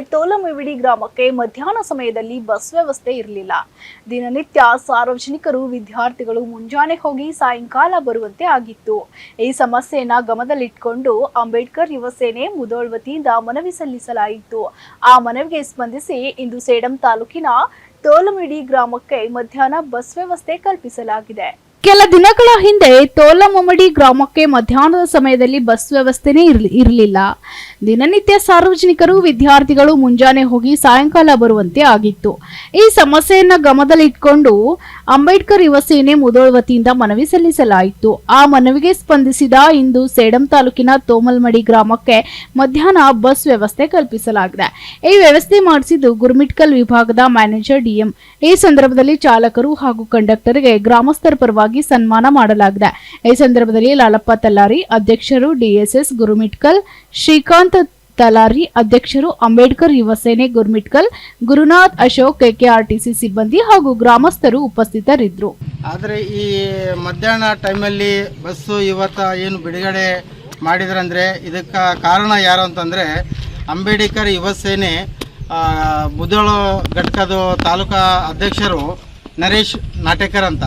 ತೋಲಮಿವಿಡಿ ಗ್ರಾಮಕ್ಕೆ ಮಧ್ಯಾಹ್ನ ಸಮಯದಲ್ಲಿ ಬಸ್ ವ್ಯವಸ್ಥೆ ಇರಲಿಲ್ಲ. ದಿನನಿತ್ಯ ಸಾರ್ವಜನಿಕರು, ವಿದ್ಯಾರ್ಥಿಗಳು ಮುಂಜಾನೆ ಹೋಗಿ ಸಾಯಂಕಾಲ ಬರುವಂತೆ ಆಗಿತ್ತು. ಈ ಸಮಸ್ಯೆಯನ್ನ ಗಮನದಲ್ಲಿಟ್ಟುಕೊಂಡು ಅಂಬೇಡ್ಕರ್ ಯುವ ಸೇನೆ ಮುದೋಳ್ ವತಿಯಿಂದ ಮನವಿ ಸಲ್ಲಿಸಲಾಯಿತು. ಆ ಮನವಿಗೆ ಸ್ಪಂದಿಸಿ ಇಂದು ಸೇಡಂ ತಾಲೂಕಿನ ತೋಲಮಿಡಿ ಗ್ರಾಮಕ್ಕೆ ಮಧ್ಯಾಹ್ನ ಬಸ್ ವ್ಯವಸ್ಥೆ ಕಲ್ಪಿಸಲಾಗಿದೆ. ಕೆಲ ದಿನಗಳ ಹಿಂದೆ ತೋಲಮಮಡಿ ಗ್ರಾಮಕ್ಕೆ ಮಧ್ಯಾಹ್ನದ ಸಮಯದಲ್ಲಿ ಬಸ್ ವ್ಯವಸ್ಥೆನೇ ಇರ್ಲಿ, ಇರಲಿಲ್ಲ. ದಿನನಿತ್ಯ ಸಾರ್ವಜನಿಕರು, ವಿದ್ಯಾರ್ಥಿಗಳು ಮುಂಜಾನೆ ಹೋಗಿ ಸಾಯಂಕಾಲ ಬರುವಂತೆ ಆಗಿತ್ತು. ಈ ಸಮಸ್ಯೆಯನ್ನ ಗಮನದಲ್ಲಿಟ್ಕೊಂಡು ಅಂಬೇಡ್ಕರ್ ಯುವ ಸೇನೆ ಮುದೋಳ್ ವತಿಯಿಂದ ಮನವಿ ಸಲ್ಲಿಸಲಾಯಿತು. ಆ ಮನವಿಗೆ ಸ್ಪಂದಿಸಿದ ಇಂದು ಸೇಡಂ ತಾಲೂಕಿನ ತೋಮಲ್ಮಡಿ ಗ್ರಾಮಕ್ಕೆ ಮಧ್ಯಾಹ್ನ ಬಸ್ ವ್ಯವಸ್ಥೆ ಕಲ್ಪಿಸಲಾಗಿದೆ. ಈ ವ್ಯವಸ್ಥೆ ಮಾಡಿಸಿದ್ದು ಗುರುಮಿಟ್ಕಲ್ ವಿಭಾಗದ ಮ್ಯಾನೇಜರ್ ಡಿಎಂ ಈ ಸಂದರ್ಭದಲ್ಲಿ ಚಾಲಕರು ಹಾಗೂ ಕಂಡಕ್ಟರ್ಗೆ ಗ್ರಾಮಸ್ಥರ ಪರವಾಗಿ ಸನ್ಮಾನ ಮಾಡಲಾಗಿದೆ. ಈ ಸಂದರ್ಭದಲ್ಲಿ ಲಾಲಪ್ಪ ತಲ್ಲಾರಿ ಅಧ್ಯಕ್ಷರು ಡಿಎಸ್ಎಸ್ ಗುರುಮಿಟ್ಕಲ್, ಶ್ರೀಕಾಂತ್ ತಲಾರಿ ಅಧ್ಯಕ್ಷರು ಅಂಬೇಡ್ಕರ್ ಯುವ ಸೇನೆ ಗುರುಮಿಟ್ಕಲ್, ಗುರುನಾಥ್ ಅಶೋಕ್ ಕೆಕೆಆರ್ಟಿಸಿ ಸಿಬ್ಬಂದಿ ಹಾಗೂ ಗ್ರಾಮಸ್ಥರು ಉಪಸ್ಥಿತರಿದ್ದರು. ಆದರೆ ಈ ಮಧ್ಯಾಹ್ನ ಟೈಮಲ್ಲಿ ಬಸ್ಸು, ಇವತ್ತು ಏನು ಬಿಡುಗಡೆ ಮಾಡಿದ್ರಂದರೆ ಇದಕ್ಕೆ ಕಾರಣ ಯಾರು ಅಂತಂದರೆ ಅಂಬೇಡ್ಕರ್ ಯುವ ಸೇನೆ ಮುದೋಳು ಘಟಕದ ತಾಲೂಕಾ ಅಧ್ಯಕ್ಷರು ನರೇಶ್ ನಾಟೇಕರ್ ಅಂತ.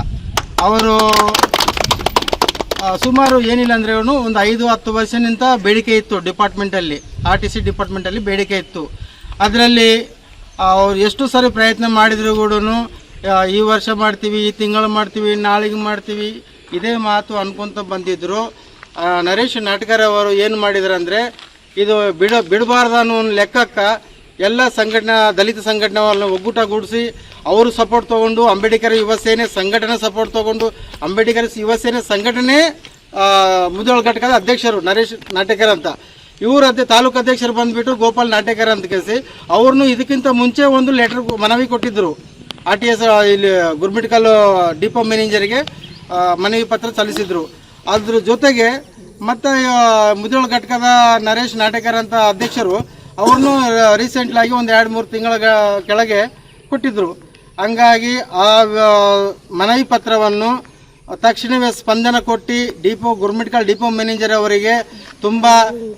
ಅವರು ಸುಮಾರು ಏನಿಲ್ಲ ಅಂದ್ರೆ ಇವನು ಒಂದು ಐದು, ಹತ್ತು ವರ್ಷನಿಂದ ಬೇಡಿಕೆ ಇತ್ತು ಡಿಪಾರ್ಟ್ಮೆಂಟಲ್ಲಿ ಆರ್ ಟಿ ಸಿ ಡಿಪಾರ್ಟ್ಮೆಂಟಲ್ಲಿ ಬೇಡಿಕೆ ಇತ್ತು. ಅದರಲ್ಲಿ ಅವ್ರು ಎಷ್ಟು ಸಾರಿ ಪ್ರಯತ್ನ ಮಾಡಿದರೂ ಕೂಡ ಈ ವರ್ಷ ಮಾಡ್ತೀವಿ, ಈ ತಿಂಗಳು ಮಾಡ್ತೀವಿ, ನಾಳೆಗೆ ಮಾಡ್ತೀವಿ, ಇದೇ ಮಾತು ಅನ್ಕೊಂತ ಬಂದಿದ್ದರು ನರೇಶ್ ನಾಟಕರ್ ಅವರು ಏನು ಮಾಡಿದ್ರು ಅಂದರೆ ಇದು ಬಿಡ, ಬಿಡಬಾರ್ದು ಅನ್ನೋ ಒಂದು ಲೆಕ್ಕಕ್ಕೆ ಎಲ್ಲ ಸಂಘಟನೆ, ದಲಿತ ಸಂಘಟನೆಗಳನ್ನ ಒಗ್ಗೂಟಗೂಡಿಸಿ ಅವರು ಸಪೋರ್ಟ್ ತಗೊಂಡು ಅಂಬೇಡ್ಕರ್ ಯುವ ಸೇನೆ ಸಂಘಟನೆ ಸಪೋರ್ಟ್ ತಗೊಂಡು ಅಂಬೇಡ್ಕರ್ ಯುವ ಸೇನೆ ಸಂಘಟನೆ ಮುದೋಳ ಘಟಕದ ಅಧ್ಯಕ್ಷರು ನರೇಶ್ ನಾಟೇಕರ್ ಅಂತ. ಇವರು ಅದೇ ತಾಲೂಕು ಅಧ್ಯಕ್ಷರು ಬಂದ್ಬಿಟ್ಟು ಗೋಪಾಲ್ ನಾಟೇಕರ್ ಅಂತ ಕೇಳಿಸಿ, ಅವ್ರನ್ನು ಇದಕ್ಕಿಂತ ಮುಂಚೆ ಒಂದು ಲೆಟರ್ ಮನವಿ ಕೊಟ್ಟಿದ್ದರು ಆರ್ ಟಿ ಎಸ್ ಇಲ್ಲಿ ಗುರ್ಮಿಟ್ಕಲ್ ಡಿಪೋ ಮ್ಯಾನೇಜರ್ಗೆ ಮನವಿ ಪತ್ರ ಸಲ್ಲಿಸಿದ್ರು. ಅದ್ರ ಜೊತೆಗೆ ಮತ್ತು ಮುದೋಳ ಘಟಕದ ನರೇಶ್ ನಾಟೇಕರ್ ಅಂತ ಅಧ್ಯಕ್ಷರು ಅವ್ರನ್ನೂ ರೀಸೆಂಟ್ಲಾಗಿ ಒಂದು ಎರಡು ಮೂರು ತಿಂಗಳ ಕೆಳಗೆ ಕೊಟ್ಟಿದ್ದರು ಹಂಗಾಗಿ ಆ ಮನವಿ ಪತ್ರವನ್ನು ತಕ್ಷಣವೇ ಸ್ಪಂದನ ಕೊಟ್ಟು ಡಿಪೋ ಗುರ್ಮಿಟ್ಕಲ್ ಡಿಪೋ ಮ್ಯಾನೇಜರ್ ಅವರಿಗೆ ತುಂಬ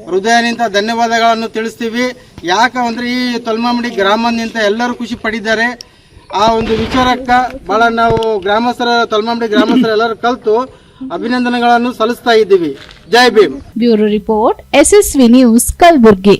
ಹೃದಯನಿಂದ ಧನ್ಯವಾದಗಳನ್ನು ತಿಳಿಸ್ತೀವಿ. ಯಾಕಂದರೆ ಈ ತೊಲ್ಮಾಮಡಿ ಗ್ರಾಮದಿಂದ ಎಲ್ಲರೂ ಖುಷಿ ಪಡಿದ್ದಾರೆ. ಆ ಒಂದು ವಿಚಾರಕ್ಕೆ ಭಾಳ ನಾವು ಗ್ರಾಮಸ್ಥರ, ತೊಲ್ಮಾಮಡಿ ಗ್ರಾಮಸ್ಥರ ಎಲ್ಲರೂ ಕಲಿತು ಅಭಿನಂದನೆಗಳನ್ನು ಸಲ್ಲಿಸ್ತಾ ಇದ್ದೀವಿ. Jai Bhim. Bureau report, SSV news, Kalaburagi.